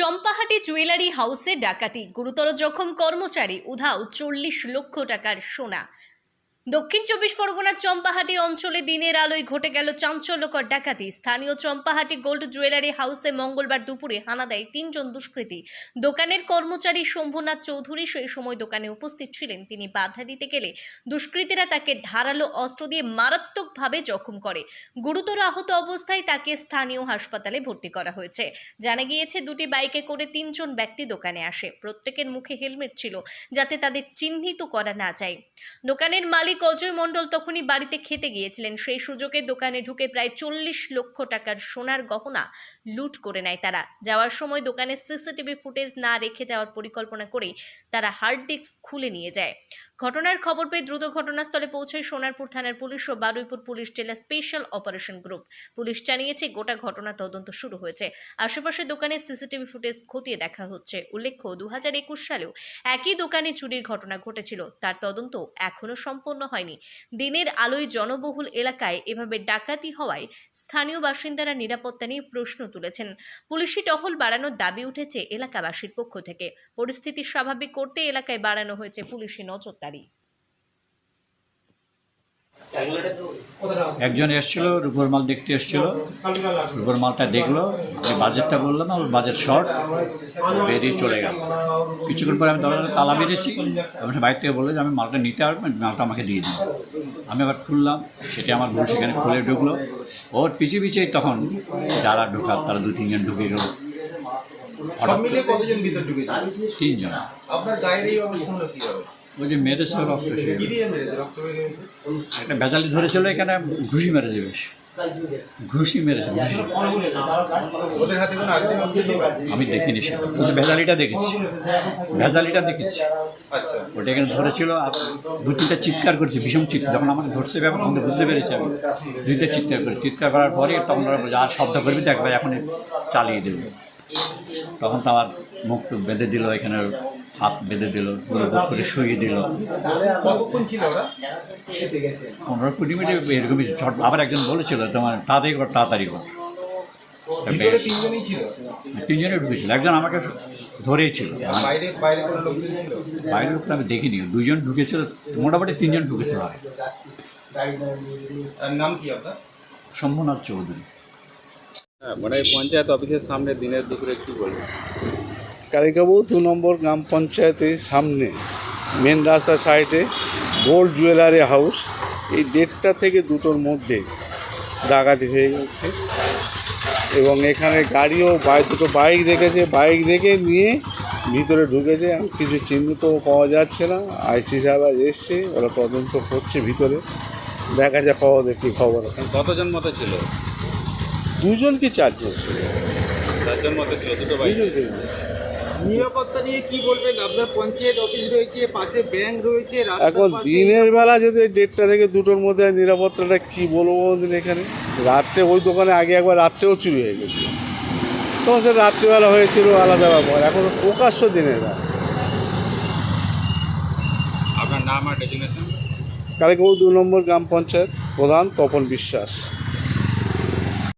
Champahati jewellery হাউসে ডাকাতি। গুরুতর জখম কর্মচারী উধাও চল্লিশ লক্ষ টাকার সোনা। দক্ষিণ চব্বিশ পরগনার চম্পাহাটি অঞ্চলে দিনের আলোয় ঘটে গেল চাঞ্চল্যকর ডাকাতি। স্থানীয় চম্পাহাটি গোল্ড জুয়েলারি হাউসে মঙ্গলবার দুপুরে হানা দেয় তিনজন দুষ্কৃতী। দোকানের কর্মচারী শম্ভুনাথ চৌধুরী সেই সময় দোকানে উপস্থিত ছিলেন। তিনি বাধা দিতে গেলে দুষ্কৃতীরা তাকে ধারালো অস্ত্র দিয়ে মারাত্মকভাবে জখম করে। গুরুতর আহত অবস্থায় তাকে স্থানীয় হাসপাতালে ভর্তি করা হয়েছে। জানা গিয়েছে, দুটি বাইকে করে তিনজন ব্যক্তি দোকানে আসে। প্রত্যেকের মুখে হেলমেট ছিল যাতে তাদের চিহ্নিত করা না যায়। দোকানের মালিক অজয় মণ্ডল তখনই বাড়িতে খেতে গিয়েছিলেন। সেই সুযোগে দোকানে ঢুকে প্রায় চল্লিশ লক্ষ টাকার সোনার গহনা লুট করে নেয় তারা। যাওয়ার সময় দোকানে সিসিটিভি ফুটেজ না রেখে যাওয়ার পরিকল্পনা করে তারা হার্ড ডিস্ক খুলে নিয়ে যায়। ঘটনার খবর পেয়ে দ্রুত ঘটনাস্থলে পৌঁছায় সোনারপুর থানার পুলিশ ও বারুইপুর পুলিশ জেলা স্পেশাল অপারেশন গ্রুপ। পুলিশ জানিয়েছে, গোটা ঘটনা তদন্ত শুরু হয়েছে। আশেপাশে দোকানে সিসিটিভি ফুটেজ খতিয়ে দেখা হচ্ছে। উল্লেখ্য দু হাজার একুশ সালেও একই দোকানে চুরির ঘটনা ঘটেছিল। তার তদন্ত এখনও সম্পন্ন হয়নি। দিনের আলোয় জনবহুল এলাকায় এভাবে ডাকাতি হওয়ায় স্থানীয় বাসিন্দারা নিরাপত্তা নিয়ে প্রশ্ন তুলেছেন। পুলিশি টহল বাড়ানোর দাবি উঠেছে এলাকাবাসীর পক্ষ থেকে। পরিস্থিতি স্বাভাবিক করতে এলাকায় বাড়ানো হয়েছে পুলিশি নজরদারি। একজন এসেছিল রূপোর মাল দেখতে এসেছিল। রূপোর মালটা দেখল আমি বাজেটটা বললাম আমার বাজেট শর্ট বেরিয়ে চলে গেল কিছুক্ষণ পরে আমি দরজাটা তালা মেরেছি এবং সে বাইরে থেকে বলল যে আমি মালটা নিতে পারব মালটা আমাকে দিয়ে দিন। আমি আবার খুললাম সেটা আমার বোন সেখানে খুলে ঢুকলো। ওর পিছে পিছিয়ে তখন যারা ঢোকার তারা দু তিনজন ঢুকে গেল। তিনজন। আপনার গায়ের এই অবস্থা হলো কীভাবে? ওই যে মেরেছে রক্ত সে একটা ভেজালি ধরেছিল এখানে ঘুষি মেরেছে বেশ। ঘুষি মেরেছে? আমি দেখিনি সেটা। শুধু ভেজালিটা দেখেছি। ভেজালিটা দেখেছি। আচ্ছা। ওটা এখানে ধরেছিল আর দু তিনটা চিৎকার করেছে ভীষণ চিৎকার। যখন আমাকে ধরছে ব্যাপার তখন বুঝতে পেরেছি আমি। দুইটা চিৎকার করে চিৎকার করার পরে তখন ওরা বলছে আর শব্দ করবি তো একবার এখন চালিয়ে দেবে। তখন তো আমার মুখ বেঁধে দিল এখানে হাত বেঁধে দিল করে শুয়ে দিল। পনেরো কুড়ি মিনিট এরকমই ঝট আবার একজন বলেছিল তোমার তাড়াতাড়ি কর তাড়াতাড়ি কর। তিনজনই ছিল? তিনজনে ঢুকেছিল একজন আমাকে ধরেই ছিল বাইরে বাইরের লোক আমি দেখিনি। দুজন ঢুকেছিল মোটামুটি তিনজন ঢুকেছিল নাম কি আপনার? শম্ভুনাথ চৌধুরী। হ্যাঁ মানে এই পঞ্চায়েত অফিসের সামনে দিনের দুপুরে কি বলব? কালিকাবু দু নম্বর গ্রাম পঞ্চায়েতের সামনে মেন রাস্তার সাইডে গোল্ড জুয়েলারি হাউস এই দেড়টা থেকে দুটোর মধ্যে ডাকাতি হয়ে গেছে। এবং এখানে গাড়িও বাইক দুটো বাইক রেখেছে। বাইক রেখে নিয়ে ভিতরে ঢুকেছে। কিছু চিহ্নিত পাওয়া যাচ্ছে না। আইসি সাহেব আজ এসছে। ওরা তদন্ত করছে ভিতরে। দেখা যাক খবর কী খবর। কতজন মতো ছিল? দুজন কি চারজন ছিল? চারজন মতো ছিল দুটো বাইক। নিরাপত্তা নিয়ে কি বলবেন? আপনার পঞ্চায়েত অফিস রয়েছে পাশে ব্যাংক রয়েছে এখন দিনের বেলা যদি দেড়টা থেকে দুটোর মধ্যে নিরাপত্তাটা কি বলব বলুন এখানে? রাত্রে ওই দোকানে আগে একবার রাত্রেও চুরি হয়ে গেছিল। তখন সে রাত্রিবেলা হয়েছিল আলাদা ব্যাপার। এখন প্রকাশ্য দিনের বেলা। আপনার নাম আর ডেজিনেশন কালীবাবু দু নম্বর গ্রাম পঞ্চায়েত প্রধান তপন বিশ্বাস।